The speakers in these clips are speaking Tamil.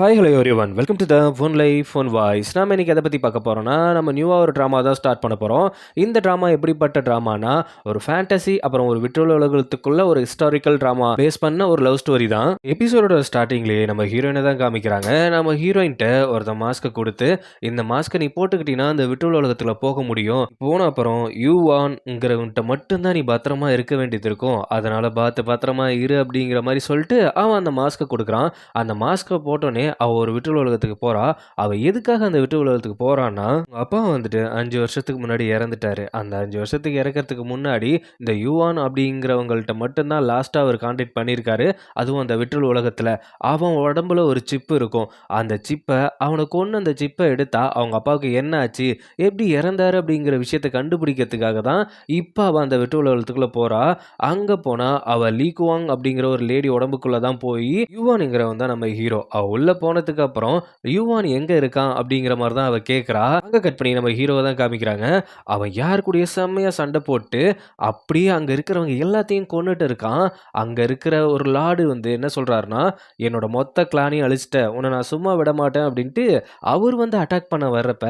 Hi hello everyone welcome to the phone life phone voice நம்ம இன்றைக்கி எதை பற்றி பார்க்க போகிறோம்னா நம்ம நியூவாக ஒரு ட்ராமா தான் ஸ்டார்ட் பண்ண போகிறோம் இந்த ட்ராமா எப்படிப்பட்ட ட்ராமானா ஒரு ஃபேண்டசி அப்புறம் ஒரு விட்ரோல் உலகத்துக்குள்ள ஒரு ஹிஸ்டாரிக்கல் ட்ராமா பேஸ் பண்ண ஒரு லவ் ஸ்டோரி தான். எபிசோடோட ஸ்டார்டிங்லேயே நம்ம ஹீரோயினை தான் காமிக்கிறாங்க. நம்ம ஹீரோயின்ட்ட ஒருத்த மாஸ்க்கை கொடுத்து இந்த மாஸ்க்கை நீ போட்டுக்கிட்டீங்கன்னா அந்த விட்டுள்ள உலகத்தில் போக முடியும். போன அப்புறம் யூ ஆன்ங்கிறவன்ட்ட மட்டும்தான் நீ பத்திரமா இருக்க வேண்டியது இருக்கும். அதனால் பார்த்து பத்திரமா இரு அப்படிங்கிற மாதிரி சொல்லிட்டு அவன் அந்த மாஸ்க்கை கொடுக்குறான். அந்த மாஸ்க்கை போட்டோன்னே அவள் ஒரு விட்டு உலகத்துக்கு போகிறா அவள் எதுக்காக அந்த விட்டு உலகத்துக்கு போகிறான்னா அப்பா வந்துட்டு அஞ்சு வருஷத்துக்கு முன்னாடி இறந்துட்டாரு. அந்த அஞ்சு வருஷத்துக்கு இறக்கறதுக்கு முன்னாடி இந்த யுவான் அப்படிங்கிறவங்கள்ட்ட மட்டும்தான் லாஸ்ட்டாக அவர் கான்டாக்ட் பண்ணியிருக்காரு. அதுவும் அந்த விட்டுல் உலகத்தில். அவன் உடம்புல ஒரு சிப்பு இருக்கும். அந்த சிப்பை அவனை கொண்டு அந்த சிப்பை எடுத்தா அவங்க அப்பாவுக்கு என்ன ஆச்சு? எப்படி இறந்தாரு அப்படிங்கிற விஷயத்தை கண்டுபிடிக்கிறதுக்காக தான் இப்போ அவள் அந்த விட்டு உலகத்துக்குள்ளே போகிறா அங்கே போனால் அவள் லீக்குவாங் அப்படிங்கிற ஒரு லேடி உடம்புக்குள்ளே தான் போய் யுவானுங்கிறவன் தான் நம்ம ஹீரோ அவள் உள்ள போனதுக்கு அப்புறம் யுவான் எங்கே இருக்கான்? அப்படிங்கிற மாதிரி தான் அவள் கேட்குறா. அங்கே கட் பண்ணி நம்ம ஹீரோவை தான் காமிக்கிறாங்க. அவன் யார் கூடயே செம்மையாக சண்டை போட்டு அப்படியே அங்கே இருக்கிறவங்க எல்லாத்தையும் கொண்டுட்டு இருக்கான். அங்கே இருக்கிற ஒரு லார்டு வந்து என்ன சொல்கிறாருன்னா என்னோட மொத்த கிளானையும் அழிச்சிட்ட உன்னை நான் சும்மா விட மாட்டேன். அப்படின்ட்டு அவர் வந்து அட்டாக் பண்ண வர்றப்ப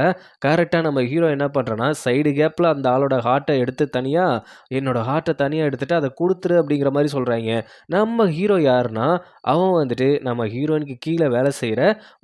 கரெக்டாக நம்ம ஹீரோ என்ன பண்ணுறேன்னா சைடு கேப்பில் அந்த ஆளோட ஹார்ட்டை எடுத்து தனியாக என்னோட ஹார்ட்டை தனியாக எடுத்துட்டு அதை கொடுத்துரு அப்படிங்கிற மாதிரி சொல்கிறாங்க நம்ம ஹீரோ யாருன்னா அவன் வந்துட்டு நம்ம ஹீரோயினுக்கு கீழே வேலை செய்கிற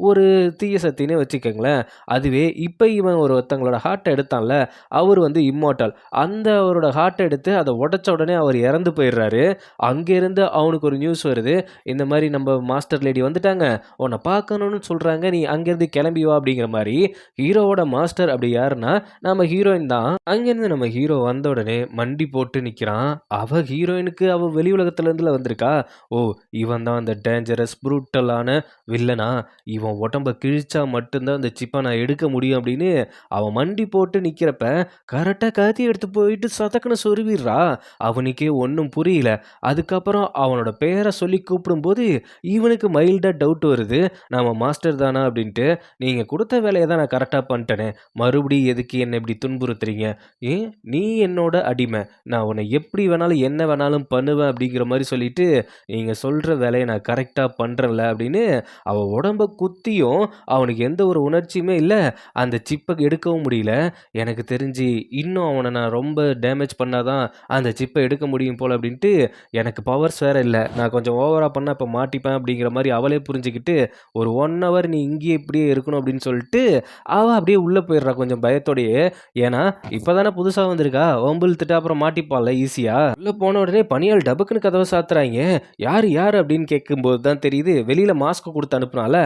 ஒரு தீய சக்தினே வச்சுக்கோங்களேன். அதுவே இப்போ இவன் ஒரு ஒருத்தங்களோட ஹார்ட்டை எடுத்தான்ல அவர் வந்து இம்மார்ட்டல் அந்த அவரோட ஹார்ட்டை எடுத்து அதை உடச்ச உடனே அவர் இறந்து போயிடுறாரு. அங்கேருந்து அவனுக்கு ஒரு நியூஸ் வருது. இந்த மாதிரி நம்ம மாஸ்டர் லேடி வந்துட்டாங்க. உன்னை பார்க்கணும்னு சொல்கிறாங்க நீ அங்கேருந்து கிளம்பி வா அப்படிங்கிற மாதிரி ஹீரோவோட மாஸ்டர் அப்படி யாருன்னா நம்ம ஹீரோயின் தான். அங்கேருந்து நம்ம ஹீரோ வந்த உடனே மண்டி போட்டு நிற்கிறான் அவள் ஹீரோயினுக்கு அவள் வெளி உலகத்துலேருந்துல வந்திருக்கா? ஓ இவன் தான் அந்த டேஞ்சரஸ் ப்ரூட்டலான வில்லன் இவன் உடம்ப கிழிச்சா மட்டும்தான் அந்த சிப்பை நான் எடுக்க முடியும் அப்படின்னு அவன் மண்டி போட்டு நிற்கிறப்ப கரெக்டாக கத்தி எடுத்து போயிட்டு சதக்குன்னு சொருவிடுறா. அவனுக்கே ஒன்றும் புரியல. அதுக்கப்புறம் அவனோட பேரை சொல்லி கூப்பிடும்போது இவனுக்கு மைல்டாக டவுட் வருது. நம்ம மாஸ்டர் தானா? அப்படின்ட்டு நீங்கள் கொடுத்த வேலையை தான் நான் கரெக்டாக பண்ணிட்டேனே. மறுபடியும் எதுக்கு என்னை இப்படி துன்புறுத்துறீங்க? ஏன் நீ என்னோட அடிமை. நான் உன்னை எப்படி வேணாலும் என்ன வேணாலும் பண்ணுவேன் அப்படிங்கிற மாதிரி சொல்லிட்டு நீங்கள் சொல்கிற வேலையை நான் கரெக்டாக பண்ணுறேன்ல அப்படின்னு அவன் உடம்ப குத்தியும் அவனுக்கு எந்த ஒரு உணர்ச்சியுமே இல்லை. அந்த சிப்பை எடுக்கவும் முடியல. எனக்கு தெரிஞ்சு இன்னும் அவனை நான் ரொம்ப டேமேஜ் பண்ணாதான் அந்த சிப்பை எடுக்க முடியும் போல் அப்படின்ட்டு எனக்கு பவர்ஸ் வேற இல்லை. நான் கொஞ்சம் ஓவராக பண்ணால் இப்போ மாட்டிப்பேன் அப்படிங்கிற மாதிரி அவளே புரிஞ்சுக்கிட்டு ஒரு ஒன் ஹவர் நீ இங்கேயே இப்படியே இருக்கணும் அப்படின்னு சொல்லிட்டு அவள் அப்படியே உள்ளே போயிடுறா கொஞ்சம் பயத்தோடையே. ஏன்னா இப்போ தானே புதுசாக வந்திருக்கா. ஒம்பிழுத்துட்டு அப்புறம் மாட்டிப்பாள்ல ஈஸியாக உள்ளே போன உடனே பணியால் டபுக்குன்னு கதவை சாத்துறாங்க யார் யார் அப்படின்னு கேட்கும்போது தான் தெரியுது வெளியில் மாஸ்க் கொடுத்து அனுப்புனால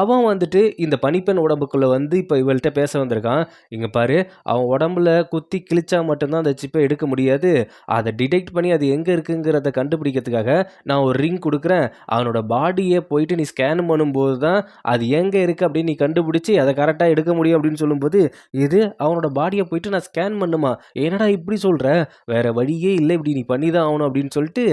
அவன் வந்துட்டு இந்த பனிப்பெண் உடம்புக்குள்ளே வந்து இப்போ இவள்கிட்ட பேச வந்திருக்கான். இங்கே பாரு அவன் உடம்புல குத்தி கிழிச்சா மட்டும்தான் அந்த சிப்பை எடுக்க முடியாது. அதை டிடெக்ட் பண்ணி அது எங்கே இருக்குங்கிறத கண்டுபிடிக்கிறதுக்காக நான் ஒரு ரிங் கொடுக்குறேன். அவனோட பாடியை போயிட்டு நீ ஸ்கேன் பண்ணும்போது தான் அது எங்கே இருக்குது அப்படின்னு நீ கண்டுபிடிச்சி அதை கரெக்டாக எடுக்க முடியும் அப்படின்னு சொல்லும்போது இது அவனோட பாடியை போயிட்டு நான் ஸ்கேன் பண்ணுமா? என்னடா இப்படி சொல்கிற வேற வழியே இல்லை இப்படி நீ பண்ணி தான் ஆகணும் அப்படின்னு சொல்லிட்டு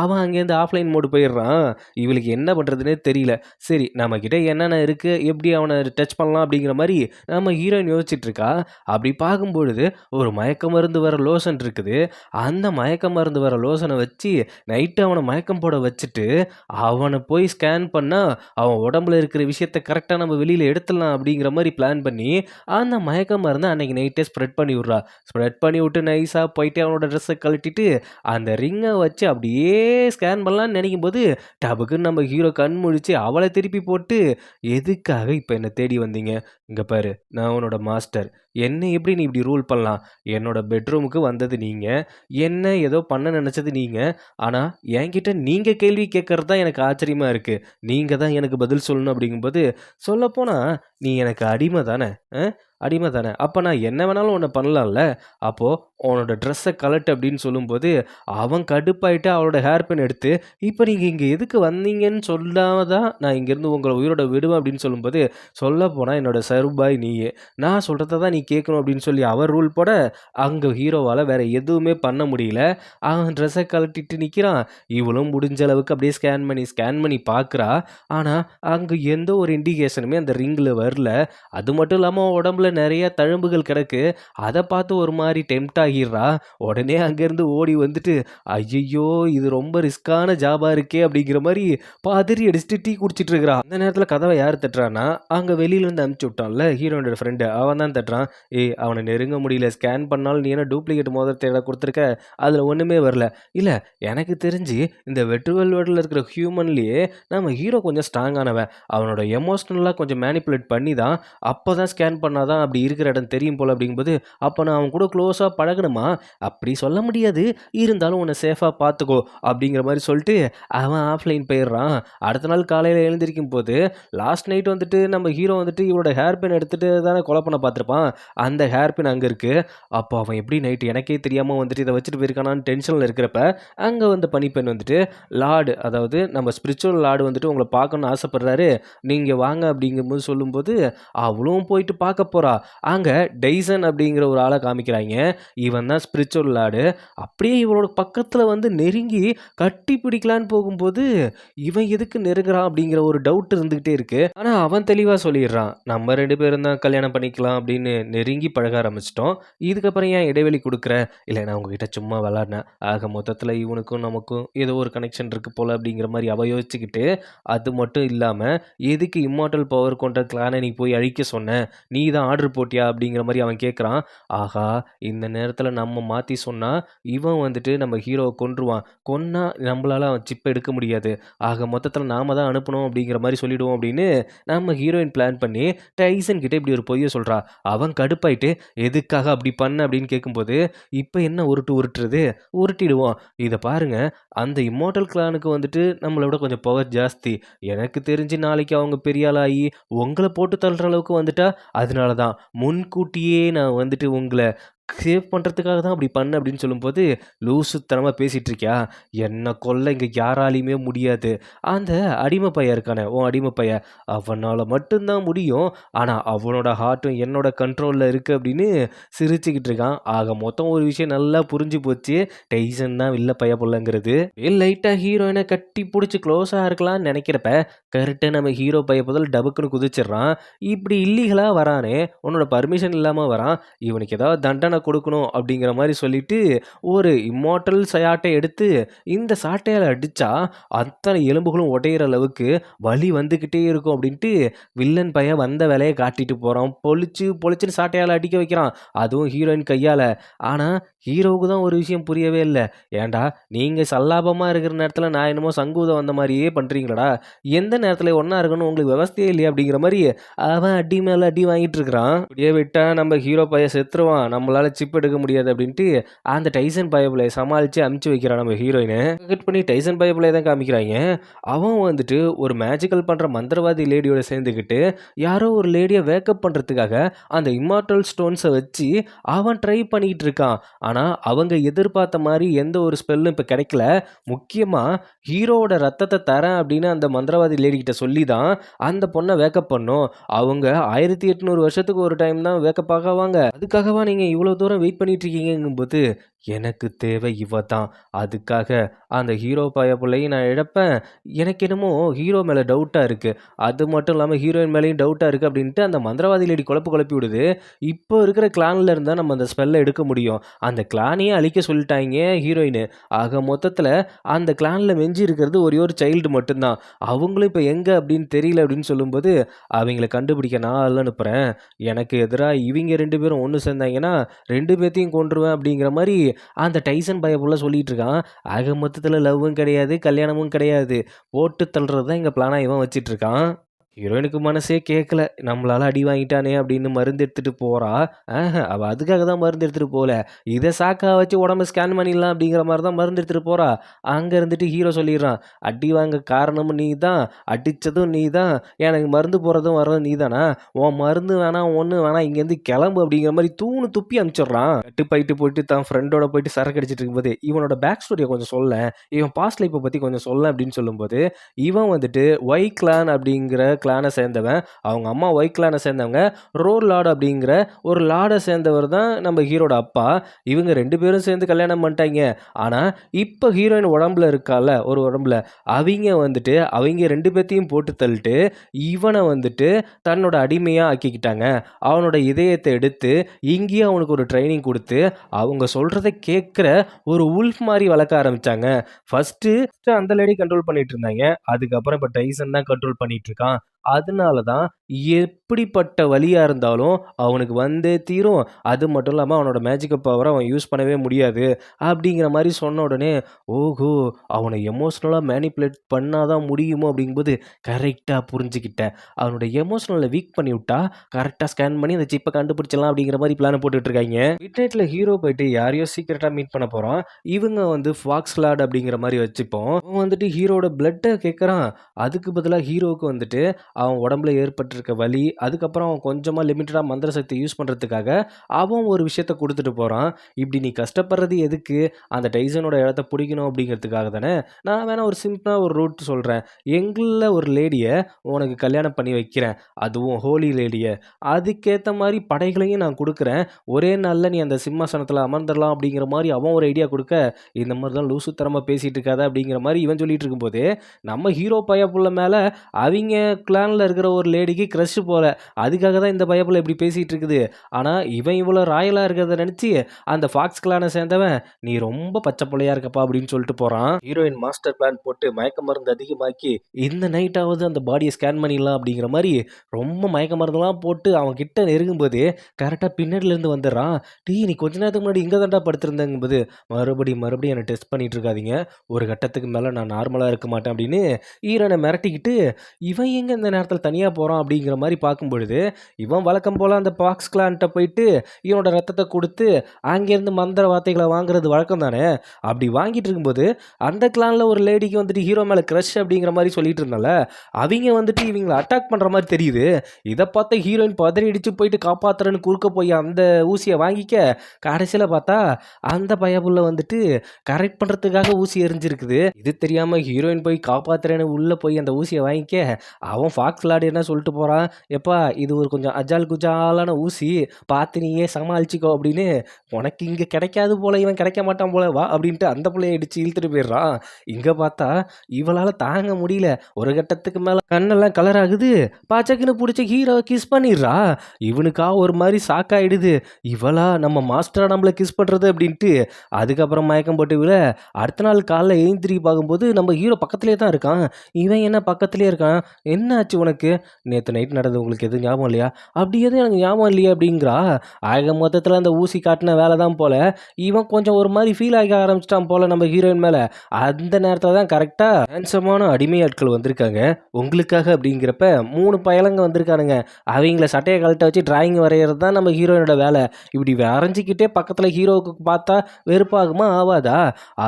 அவன் அங்கேருந்து ஆஃப்லைன் மோடு போயிடுறான். இவளுக்கு என்ன பண்ணுறதுனே தெரியல. சரி நம்மக்கிட்ட என்னென்ன இருக்குது எப்படி அவனை டச் பண்ணலாம்? அப்படிங்கிற மாதிரி நம்ம ஹீரோயின் யோசிச்சுட்டு இருக்கா அப்படி பார்க்கும்பொழுது ஒரு மயக்க மருந்து வர லோஷன் இருக்குது. அந்த மயக்க மருந்து வர லோஷனை வச்சு நைட்டு அவனை மயக்கம் போட வச்சுட்டு அவனை போய் ஸ்கேன் பண்ணால் அவன் உடம்புல இருக்கிற விஷயத்த கரெக்டாக நம்ம வெளியில் எடுத்துடலாம் அப்படிங்கிற மாதிரி பிளான் பண்ணி அந்த மயக்க மருந்தை அன்னைக்கு நைட்டே ஸ்ப்ரெட் பண்ணி விட்றா. ஸ்ப்ரெட் பண்ணி விட்டு நைஸாக போயிட்டு அவனோட ட்ரெஸ்ஸை கழட்டிட்டு அந்த ரிங்கை வச்சு அப்படியே ஸ்கேன் பண்ணலான்னு நினைக்கும் போது டபுக்குன்னு நம்ம ஹீரோ கண் முழிச்சு அவளை திருப்பி போ போட்டு எதுக்காக இப்போ என்னை தேடி வந்தீங்க? இங்கே பாரு நான் உன்னோட மாஸ்டர். என்னை எப்படி நீ இப்படி ரூல் பண்ணலாம்? என்னோட பெட்ரூமுக்கு வந்தது நீங்கள் என்ன ஏதோ பண்ண நினச்சது நீங்கள் ஆனால் என்கிட்ட நீங்கள் கேள்வி கேட்கறது தான் எனக்கு ஆச்சரியமாக இருக்குது நீங்கள் தான் எனக்கு பதில் சொல்லணும் அப்படிங்கும்போது சொல்லப்போனால் நீ எனக்கு அடிமை தானே? ஆ? அடிமை தானே. அப்போ நான் என்ன வேணாலும் உன்னை பண்ணலாம்ல? அப்போது உன்னோட ட்ரெஸ்ஸை கலட்டு அப்படின்னு சொல்லும்போது அவன் கடுப்பாயிட்டு அவளோட ஹேர் பின் எடுத்து இப்போ நீங்கள் இங்கே எதுக்கு வந்தீங்கன்னு சொல்லாம தான் நான் இங்கேருந்து உங்களை உயிரோட விடுவேன் அப்படின்னு சொல்லும்போது சொல்ல போனால் என்னோட சருபாய் நீயே. நான் சொல்கிறத தான் நீ கேட்கணும் அப்படின்னு சொல்லி அவர் ரூல் போட அங்கே ஹீரோவால் வேறு எதுவுமே பண்ண முடியல. அவன் ட்ரெஸ்ஸை கலட்டிட்டு நிற்கிறான் இவளும் முடிஞ்ச அளவுக்கு அப்படியே ஸ்கேன் பண்ணி ஸ்கேன் பண்ணி பார்க்குறா ஆனால் அங்கே எந்த ஒரு இண்டிகேஷனுமே அந்த ரிங்கில் வரல. அது மட்டும் இல்லாமல் உடம்புல வயித்துக்குள்ள நிறைய தழும்புகள் கிடக்கு. அதை பார்த்து ஒரு மாதிரி டெம்ட் ஆகிடுறா உடனே அங்கேருந்து ஓடி வந்துட்டு, ஐயையோ இது ரொம்ப ரிஸ்க்கான ஜாபா இருக்கே!" அப்படிங்கிற மாதிரி பாதிரி அடிச்சுட்டு டீ குடிச்சிட்டு இருக்கிறா. அந்த நேரத்தில் கதவை யார் தட்டுறான்னா, அங்க வெளியிலேருந்து அனுப்பிச்சு விட்டான்ல ஹீரோனோட ஃப்ரெண்டு அவன் தான் தட்டுறான். "ஏய் அவனை நெருங்க முடியல. ஸ்கேன் பண்ணாலும் நீ என்ன டூப்ளிகேட் மோதிரத்தை கொடுத்துருக்க அதில் ஒன்றுமே வரல." இல்லை எனக்கு தெரிஞ்சு இந்த வெர்ச்சுவல் வேர்ல்டில் இருக்கிற ஹியூமன்லேயே நம்ம ஹீரோ கொஞ்சம் ஸ்ட்ராங்கானவன். அவனோட எமோஷ்னலாக கொஞ்சம் மேனிப்புலேட் பண்ணி தான் அப்போ தான் ஸ்கேன் பண்ணாதான் தான் அப்படி இருக்கிற இடம் தெரியும் போல் அப்படிங்கும்போது, அப்போ நான் அவன் கூட க்ளோஸாக பழகணுமா?" "அப்படி சொல்ல முடியாது. இருந்தாலும் உன்னை சேஃபாக பார்த்துக்கோ." அப்படிங்கிற மாதிரி சொல்லிட்டு அவன் ஆஃப்லைன் போயிடுறான் அடுத்த நாள் காலையில் எழுந்திருக்கும் போது லாஸ்ட் நைட் வந்துட்டு நம்ம ஹீரோ வந்துட்டு இவரோட ஹேர் பின் எடுத்துகிட்டு தானே கொலை பண்ண பார்த்துருப்பான். அந்த ஹேர் பின் அங்கே இருக்குது அப்போ அவன் எப்படி நைட்டு எனக்கே தெரியாமல் வந்துட்டு இதை வச்சுட்டு போயிருக்கானான்னு டென்ஷனில் இருக்கிறப்ப, அங்கே வந்த பணிப்பெண் வந்துட்டு, "லார்டு அதாவது நம்ம ஸ்பிரிச்சுவல் லார்டு வந்துட்டு உங்களை பார்க்கணும்னு ஆசைப்படுறாரு. நீங்கள் வாங்க." அப்படிங்கும்போது சொல்லும்போது, அவளும் போயிட்டு பார்க்க போகிறா அங்கே டெய்சன் அப்படிங்கிற ஒரு ஆளை காமிக்கிறாய்ங்க. இவன் தான் ஸ்பிரிச்சுவல் லாடு அப்படியே இவளோட பக்கத்தில் வந்து நெருங்கி கட்டி பிடிக்கலான்னு போகும்போது, இவன் எதுக்கு நெருங்குறான் அப்படிங்கிற ஒரு டவுட் இருந்துக்கிட்டே இருக்கு. ஆனால் அவன் தெளிவாக சொல்லிடுறான் "நம்ம ரெண்டு பேரும் தான் கல்யாணம் பண்ணிக்கலாம் அப்படின்னு நெருங்கி பழக ஆரம்பிச்சிட்டோம் இதுக்கப்புறம் ஏன் இடைவெளி கொடுக்குற இல்லை நான் உங்ககிட்ட சும்மா விளாட்னேன் ஆக மொத்தத்தில் இவனுக்கும் நமக்கும் ஏதோ ஒரு கனெக்ஷன் இருக்கு போல் அப்படிங்கிற மாதிரி அவ யோசிச்சுக்கிட்டு, "அது மட்டும் இல்லாமல் எதுக்கு இம்மார்டல் பவர் கொண்ட கிளானை நீ போய் அழிக்க சொன்ன? நீ தான் ஆர்டர் போட்டியா?" அப்படிங்கிற மாதிரி அவன் கேட்குறான். ஆஹா! இந்த நேரத்தில் நம்ம மாற்றி சொன்னால் இவன் வந்துட்டு நம்ம ஹீரோவை கொன்றுவான். கொன்னா நம்மளால் அவன் சிப்பை எடுக்க முடியாது. ஆக மொத்தத்தில் நாம தான் அனுப்பணும் அப்படிங்கிற மாதிரி சொல்லிவிடுவோம் அப்படின்னு நம்ம ஹீரோயின் பிளான் பண்ணி டைசன் கிட்டே இப்படி ஒரு பொய்யை சொல்கிறா அவன் கடுப்பாயிட்டு, "எதுக்காக அப்படி பண்ண?" அப்படின்னு கேட்கும்போது, இப்போ என்ன உருட்டு உருட்டுறது? உருட்டிடுவோம். இதை பாருங்க அந்த இம்மோட்டல் கிளானுக்கு வந்துட்டு நம்மளோட கொஞ்சம் பவர் ஜாஸ்தி. எனக்கு தெரிஞ்சு நாளைக்கு அவங்க பெரிய ஆளாகி உங்களை போட்டு தள்ளுற அளவுக்கு வந்துட்டா, அதனால தான் முன்கூட்டியே நான் வந்துட்டு உங்களை சேவ் பண்ணுறதுக்காக தான் அப்படி பண்ணேன்." அப்படின்னு சொல்லும்போது, லூசுத்தனமாக பேசிகிட்டு இருக்கியா? என்னை கொல்ல இங்கே யாராலையுமே முடியாது. அந்த அடிமை பையன் இருக்கானே, உன் அடிமை பையன். அவனால் மட்டும்தான் முடியும். ஆனால் அவனோட ஹார்ட்டும் என்னோட கண்ட்ரோலில் இருக்குது அப்படின்னு சிரிச்சுக்கிட்டு இருக்கான். ஆக மொத்தம் ஒரு விஷயம் நல்லா புரிஞ்சு போச்சு. டெய்சன் தான் வில்ல பைய பொல்லங்கிறது லைட்டாக ஹீரோயினை கட்டி பிடிச்சி க்ளோஸாக இருக்கலாம்னு நினைக்கிறப்ப கரெக்டாக நம்ம ஹீரோ பைய முதல் டபுக்குன்னு குதிச்சிடுறான். இப்படி இல்லீகலாக வரானே, உன்னோட பர்மிஷன் இல்லாமல் வரான். இவனுக்கு ஏதாவது தண்டனை கொடுக்கணும் அப்படிங்கிற மாதிரி சொல்லிட்டு, ஒரு இம்மார்டல் சாட்டை எடுத்து இந்த சாட்டையால் அடித்தா அத்தனை எலும்புகளும் உடையிற அளவுக்கு வலி வந்துக்கிட்டே இருக்கும் அப்படின்ட்டு வில்லன் பையன் வந்த வேலையை காட்டிட்டு போகிறான் பொழிச்சு பொழிச்சுன்னு சாட்டையால் அடிக்க வைக்கிறான். அதுவும் ஹீரோயின் கையால் ஆனால் ஹீரோவுக்கு தான் ஒரு விஷயம் புரியவே இல்லை "ஏன்டா நீங்கள் சல்லாபமாக இருக்கிற நேரத்தில் நான் என்னமோ சங்கூதம் வந்த மாதிரியே பண்ணுறீங்களடா எந்த நேரத்தில் ஒன்றா இருக்கணும் உங்களுக்கு விவஸ்தையே இல்லையா?" அப்படிங்கிற மாதிரி அவன் அடி மேலே அடி வாங்கிட்டு இருக்கிறான். இப்படியே விட்டா நம்ம ஹீரோ பையன் செத்துருவான். நம்மளால சிப் எடுக்க முடியாது அப்படின்ட்டு அந்த டைசன் பயபிளை சமாளிச்சு அமுச்சு வைக்கிறான் நம்ம ஹீரோயினை கட் பண்ணி டைசன் பயபிளை தான் காமிக்கிறாங்க அவன் வந்துட்டு ஒரு மேஜிக்கல் பண்ற மந்திரவாதி லேடியோட சேர்ந்துக்கிட்டு, யாரோ ஒரு லேடியை வேக்கப் பண்றதுக்காக அந்த இம்மார்டல் ஸ்டோன்ஸை வச்சு அவன் ட்ரை பண்ணிக்கிட்டு இருக்கான். ஆனா அவங்க எதிர்பார்த்த மாதிரி எந்த ஒரு ஸ்பெல்லும் இப்போ கிடைக்கல. முக்கியமா ஹீரோவோட ரத்தத்தை தரேன் அப்படின்னு அந்த மந்திரவாதி லேடி கிட்ட சொல்லி தான் அந்த பொண்ணை வேக்கப் பண்ணும் அவங்க 1800 வருஷத்துக்கு ஒரு டைம் தான் வேக்கப் ஆகுவாங்க. அதுக்காகவா நீங்க இவ்வளோ தூரம் வெயிட் பண்ணிகிட்ருக்கீங்கங்கும்போது எனக்கு தேவை இவ தான். அதுக்காக அந்த ஹீரோ பயபுள்ளையும் நான் இழப்பேன். எனக்கு என்னமோ ஹீரோ மேலே டவுட்டாக இருக்குது அது மட்டும் இல்லாமல் ஹீரோயின் மேலேயும் டவுட்டாக இருக்குது அப்படின்ட்டு அந்த மந்திரவாதி லேடி குழப்பு குழப்பி விடுது. இப்போ இருக்கிற கிளானில் இருந்தால் நம்ம அந்த ஸ்பெல்லை எடுக்க முடியும். அந்த கிளானையே அழிக்க சொல்லிட்டாங்க ஹீரோயின் ஆக மொத்தத்தில் அந்த கிளானில் மெஞ்சி இருக்கிறது ஒரே ஒரு சைல்டு மட்டும்தான் அவங்களும் இப்போ எங்கே அப்படின்னு தெரியல அப்படின்னு சொல்லும்போது, அவங்கள கண்டுபிடிக்க நான் ஆள் அனுப்புகிறேன் எனக்கு எதிராக இவங்க ரெண்டு பேரும் ஒன்று சேர்ந்தாங்கன்னா ரெண்டு பேர்த்தையும் கொண்டுருவேன் அப்படிங்கிற மாதிரி அந்த டைசன் பயபுள்ள சொல்லிட்டு இருக்கான். ஆக மொத்தத்தில் லவ்வும் கிடையாது, கல்யாணமும் கிடையாது. போட்டு தள்ளுறது தான் இங்கே பிளானாக இவன் வச்சிட்ருக்கான் ஹீரோயினுக்கு மனசே கேட்கல. நம்மளால அடி வாங்கிட்டானே அப்படின்னு மருந்து எடுத்துகிட்டு போகிறா ஆஹ அவ அதுக்காக தான் மருந்து எடுத்துகிட்டு போகல இதை சாக்கா வச்சு உடம்ப ஸ்கேன் பண்ணிடலாம் அப்படிங்கிற மாதிரி தான் மருந்து எடுத்துகிட்டு போகிறா அங்கே இருந்துட்டு ஹீரோ சொல்லிடுறான், "அடி வாங்க காரணமும் நீ தான். அடித்ததும் நீ தான். எனக்கு மருந்து போடுறதும் வர்றதும் நீ தானா? உன் மருந்து வேணாம், ஒன்று வேணாம். இங்கேருந்து கிளம்பு." அப்படிங்கிற மாதிரி தூணு துப்பி அனுப்பிச்சிடுறான். கட்டு போயிட்டு தான் ஃப்ரெண்டோட போயிட்டு சரக்கு அடிச்சிட்டு இருக்கும்போது, "இவனோட பேக் ஸ்டோரியை கொஞ்சம் சொல்ல இவன் பாஸ்ட் லைஃப்பை பற்றி கொஞ்சம் சொல்லேன்." அப்படின்னு சொல்லும்போது, இவன் வந்துட்டு ஒய் கிளான் அப்படிங்கிற கிளானை சேர்ந்தவன் அவங்க அம்மா ஒய் கிளானை சேர்ந்தவங்க ரோர் லார்டு அப்படிங்கிற ஒரு லார்டை சேர்ந்தவர் தான் நம்ம ஹீரோட அப்பா. இவங்க ரெண்டு பேரும் சேர்ந்து கல்யாணம் பண்ணிட்டாங்க. ஆனால் இப்போ ஹீரோயின் உடம்புல இருக்கால ஒரு உடம்புல அவங்க வந்துட்டு அவங்க ரெண்டு பேர்த்தையும் போட்டு தள்ளிட்டு இவனை வந்துட்டு தன்னோட அடிமையாக ஆக்கிக்கிட்டாங்க. அவனோட இதயத்தை எடுத்து இங்கேயே அவனுக்கு ஒரு ட்ரைனிங் கொடுத்து அவங்க சொல்கிறத கேட்குற ஒரு உல்ஃப் மாதிரி வளர்க்க ஆரம்பித்தாங்க ஃபஸ்ட்டு அந்த லேடி கண்ட்ரோல் பண்ணிட்டு இருந்தாங்க. அதுக்கப்புறம் இப்போ டைசன் தான் கண்ட்ரோல் பண்ணிட்டு இருக்கான். அதனால தான் எப்படிப்பட்ட வலியாக இருந்தாலும் அவனுக்கு வந்தே தீரும். அது மட்டும் இல்லாமல் அவனோட மேஜிக்கல் பவரை அவன் யூஸ் பண்ணவே முடியாது. அப்படிங்கிற மாதிரி சொன்ன உடனே ஓஹோ அவனை எமோஷ்னலாக மேனிப்புலேட் பண்ணாதான் முடியுமோ? அப்படிங்கும்போது கரெக்டாக புரிஞ்சுக்கிட்டேன். அவனோட எமோஷனலை வீக் பண்ணி விட்டா கரெக்டாக ஸ்கேன் பண்ணி அந்த சிப்பை கண்டுபிடிச்சலாம் அப்படிங்கிற மாதிரி பிளான் போட்டுட்ருக்காங்க மிட் நைட்டில் ஹீரோ போயிட்டு யாரையோ சீக்கிரட்டாக மீட் பண்ண போகிறான் இவங்க வந்து ஃபாக்ஸ் லாட் அப்படிங்கிற மாதிரி வச்சுப்போம். அவன் வந்துட்டு ஹீரோட பிளட்டை கேட்குறான் அதுக்கு பதிலாக ஹீரோவுக்கு வந்துட்டு அவன் உடம்புல ஏற்பட்டு இருக்க வலி அதுக்கப்புறம் கொஞ்சமாக லிமிட்டடாக மந்திர சக்தி யூஸ் பண்ணுறதுக்காக அவன் ஒரு விஷயத்த கொடுத்துட்டு போகிறான் இப்படி நீ கஷ்டப்படுறது எதுக்கு? அந்த டைசனோட இடத்த பிடிக்கணும் அப்படிங்கிறதுக்காக தானே? நான் வேணால் ஒரு சிம்பிளாக ஒரு ரூட் சொல்கிறேன் எங்களில் ஒரு லேடியை உனக்கு கல்யாணம் பண்ணி வைக்கிறேன். அதுவும் ஹோலி லேடியை அதுக்கேற்ற மாதிரி படைகளையும் நான் கொடுக்குறேன். ஒரே நாளில் நீ அந்த சிம்மாசனத்தில் அமர்ந்துடலாம் அப்படிங்கிற மாதிரி அவன் ஒரு ஐடியா கொடுக்க இந்த மாதிரி தான் லூசுத்தரமாக பேசிகிட்டு இருக்காத அப்படிங்கிற மாதிரி இவன் சொல்லிட்டு இருக்கும்போது நம்ம ஹீரோ பையப்புள்ள மேலே அவங்க கிளானில் இருக்கிற ஒரு லேடிக்கு க்ரஷ் போல. அதுக்காக தான் இந்த பயப்பில் இப்படி பேசிகிட்டு இருக்குது. ஆனால் இவன் இவ்வளோ ராயலாக இருக்கிறத நினச்சி அந்த ஃபாக்ஸ் கிளானை சேர்ந்தவன் நீ ரொம்ப பச்சை பிள்ளையா இருக்கப்பா அப்படின்னு சொல்லிட்டு போகிறான் ஹீரோயின் மாஸ்டர் பிளான் போட்டு மயக்க மருந்து அதிகமாக்கி இந்த நைட்டாவது அந்த பாடியை ஸ்கேன் பண்ணிடலாம் அப்படிங்கிற மாதிரி ரொம்ப மயக்க மருந்தெல்லாம் போட்டு அவன் கிட்ட நெருங்கும்போது கரெக்டாக பின்னாடிலேருந்து வந்துடுறான். டீ நீ கொஞ்ச நேரத்துக்கு முன்னாடி இங்கே தாண்டா படுத்திருந்தேங்கும்போது மறுபடியும் மறுபடியும் என்னை டெஸ்ட் பண்ணிட்டு இருக்காதீங்க ஒரு கட்டத்துக்கு மேலே நான் நார்மலாக இருக்க மாட்டேன் அப்படின்னு ஹீரோனை மிரட்டிக்கிட்டு இவன் எங்கே இந்த நேரத்தில் தனியாக போகிறான் அப்படிங்கிற மாதிரி பார்க்கும் பொழுது இவன் வழக்கம் போல் அந்த பாக்ஸ் கிளான்ட்ட போயிட்டு இவனோட ரத்தத்தை கொடுத்து அங்கேருந்து மந்திர வார்த்தைகளை வாங்குறது வழக்கம் தானே? அப்படி வாங்கிட்டு இருக்கும்போது அந்த கிளானில் ஒரு லேடிக்கு வந்துட்டு ஹீரோ மேலே க்ரஷ் அப்படிங்கிற மாதிரி சொல்லிட்டு இருந்தால அவங்க வந்துட்டு இவங்களை அட்டாக் பண்ணுற மாதிரி தெரியுது. இதை பார்த்த ஹீரோயின் பதறி அடிச்சு போயிட்டு காப்பாத்துறேன்னு குறுக்க போய் அந்த ஊசியை வாங்கிக்க கடைசியில் பார்த்தா அந்த பயபுள்ள வந்துட்டு கரெக்ட் பண்ணுறதுக்காக ஊசி எரிஞ்சிருக்குது. இது தெரியாமல் ஹீரோயின் போய் காப்பாற்றுறேன்னு உள்ளே போய் அந்த ஊசியை வாங்கிக்க அவன் ஃபாக்ஸ் லாடு என்ன சொல்லிட்டு போகிறான் எப்பா இது ஒரு கொஞ்சம் அஜால் குஜாலான ஊசி. பார்த்து நீயே சமாளிச்சிக்கோ அப்படின்னு உனக்கு இங்கே கிடைக்காது போல இவன் கிடைக்க மாட்டான் போல வா அப்படின்ட்டு அந்த பிள்ளைய இடிச்சு இழுத்துட்டு போயிடுறான் இங்கே பார்த்தா இவளால் தாங்க முடியல. ஒரு கட்டத்துக்கு மேலே கண்ணெல்லாம் கலர் ஆகுது. பாச்சக்குன்னு பிடிச்ச ஹீரோவை கிஸ் பண்ணிடுறா. இவனுக்கா ஒரு மாதிரி சாக்காயிடுது. இவளா நம்ம மாஸ்டராக நம்மளை கிஸ் பண்ணுறது அப்படின்ட்டு அதுக்கப்புறம் மயக்கம் போட்டு விட அடுத்த நாள் காலைல எழுந்திரி பார்க்கும்போது நம்ம ஹீரோ பக்கத்துலேயே தான் இருக்கான். இவன் என்ன பக்கத்துலேயே இருக்கான்? என்ன ஆச்சு உனக்கு? நேற்று நைட் நடந்தது உங்களுக்கு எதுவும் ஞாபகம் இல்லையா? அப்படி எதுவும் எனக்கு ஞாபகம் இல்லையா அப்படிங்கிறா. ஆக மொத்தத்தில் அந்த ஊசி காட்டின வேலை தான் போல இவன் கொஞ்சம் ஒரு மாதிரி ஃபீல் ஆக ஆரம்பிச்சிட்டான் போல நம்ம ஹீரோயின் மேலே. அந்த நேரத்தில் தான் கரெக்டாக ஹேண்ட்ஸமான அடிமை ஆட்கள் வந்திருக்காங்க. உங்களுக்காக அப்படிங்கிறப்ப மூணு பயலங்க வந்திருக்கானுங்க. அவங்கள சட்டையை கழட்ட வச்சு டிராயிங் வரைகிறது தான் நம்ம ஹீரோயினோட வேலை. இப்படி வரைஞ்சிக்கிட்டே பக்கத்தில் ஹீரோவுக்கு பார்த்தா வெறுப்பாகுமா ஆவாதா?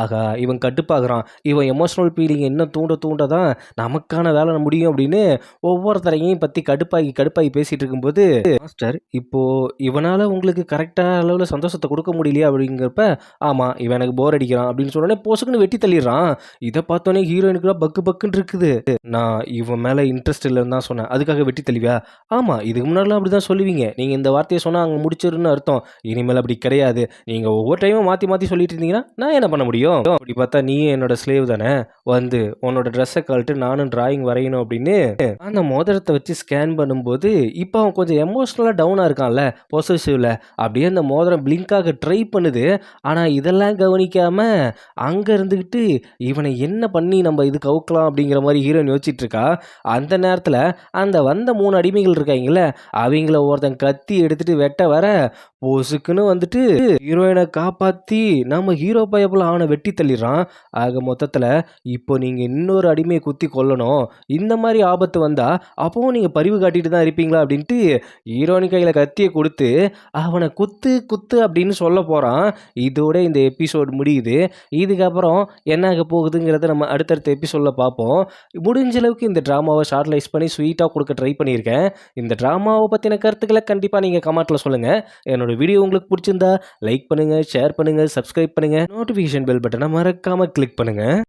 ஆகா இவன் கட்டுப்பாகிறான். இவன் எமோஷனல் ஃபீலிங் இன்னும் தூண்ட தூண்ட தான் நமக்கான வேலை முடியும் அப்படின்னு ஒவ்வொருத்தரையும் பற்றி கடுப்பாகி கடுப்பாகி பேசிகிட்டு இருக்கும்போது மாஸ்டர் இப்போது இவனால் உங்களுக்கு கரெக்டாக அளவில் சந்தோஷத்தை கொடுக்க முடியலையா? அப்படிங்கிறப்ப ஆமாம் இவன் எனக்கு போர் அடிக்கிறான். அப்படின்னு சொன்னோடனே போசுக்குன்னு வெட்டி தள்ளிடுறான். இதை பார்த்தோன்னே ஹீரோயினுக்குலாம் பக்கு பக்குன்னு இருக்குது. நான் இவன் மேலே இன்ட்ரெஸ்ட் இல்லைன்னு தான் சொன்னேன். அதுக்காக வெட்டி தள்ளிவியா? ஆமாம் இதுக்கு முன்னாடிலாம் அப்படி தான் சொல்லுவீங்க. நீங்கள் இந்த வார்த்தையை சொன்னால் அங்கே முடிச்சிருன்னு அர்த்தம். இனிமேல் அப்படி கிடையாது. நீங்கள் ஒவ்வொரு டைமும் மாற்றி மாற்றி சொல்லிட்டு இருந்தீங்கன்னா நான் என்ன பண்ண முடியும்? அப்படி பார்த்தா நீ என்னோட ஸ்லேவ் தானே? வந்து உன்னோட ட்ரெஸ்ஸை கழட்டு நானும் டிராயிங் வரையணும் அப்படின்னு அந்த மோதிரத்தை வச்சு ஸ்கேன் பண்ணும்போது இப்போ அவன் கொஞ்சம் எமோஷ்னலாக டவுனாக இருக்கான்ல பொசசிவில் அப்படியே அந்த மோதிரம் பிளிங்காக ட்ரை பண்ணுது. ஆனால் இதெல்லாம் கவனிக்காமல் அங்கே இருந்துக்கிட்டு இவனை என்ன பண்ணி நம்ம இது கவுக்கலாம் அப்படிங்கிற மாதிரி ஹீரோயின் யோசிச்சுட்டு இருக்கா அந்த நேரத்தில் அந்த வந்த மூணு அடிமைகள் இருக்காங்கல்ல அவங்கள ஒருத்தன் கத்தி எடுத்துகிட்டு வெட்ட வர பொசுக்குன்னு வந்துட்டு ஹீரோயினை காப்பாற்றி நம்ம ஹீரோ பயப்பில் அவனை வெட்டி தள்ளிடுறான். ஆக மொத்தத்தில் இப்போ நீங்கள் இன்னொரு அடிமையை குத்தி கொல்லணும். இந்த மாதிரி ஆபத்து வந்தால் அப்போவும் நீங்கள் பரிவு காட்டிட்டு தான் இருப்பீங்களா அப்படின்ட்டு ஹீரோனி கையில் கத்தியை கொடுத்து அவனை குத்து குத்து அப்படின்னு சொல்ல போகிறான் இதோட இந்த எபிசோட் முடியுது. இதுக்கப்புறம் என்ன ஆக போகுதுங்கிறத நம்ம அடுத்தடுத்த எபிசோடில் பார்ப்போம். முடிஞ்ச அளவுக்கு இந்த ட்ராமாவை ஷார்ட்லைஸ் பண்ணி ஸ்வீட்டாக கொடுக்க ட்ரை பண்ணியிருக்கேன். இந்த ட்ராமாவை பற்றின கருத்துக்களை கண்டிப்பாக நீங்கள் கமெண்ட்டில் சொல்லுங்கள் என்னோட வீடியோ உங்களுக்கு பிடிச்சிருந்தா லைக் பண்ணுங்கள் ஷேர் பண்ணுங்கள் சப்ஸ்கிரைப் பண்ணுங்கள் நோட்டிஃபிகேஷன் பெல் பட்டனை மறக்காமல் கிளிக் பண்ணுங்கள்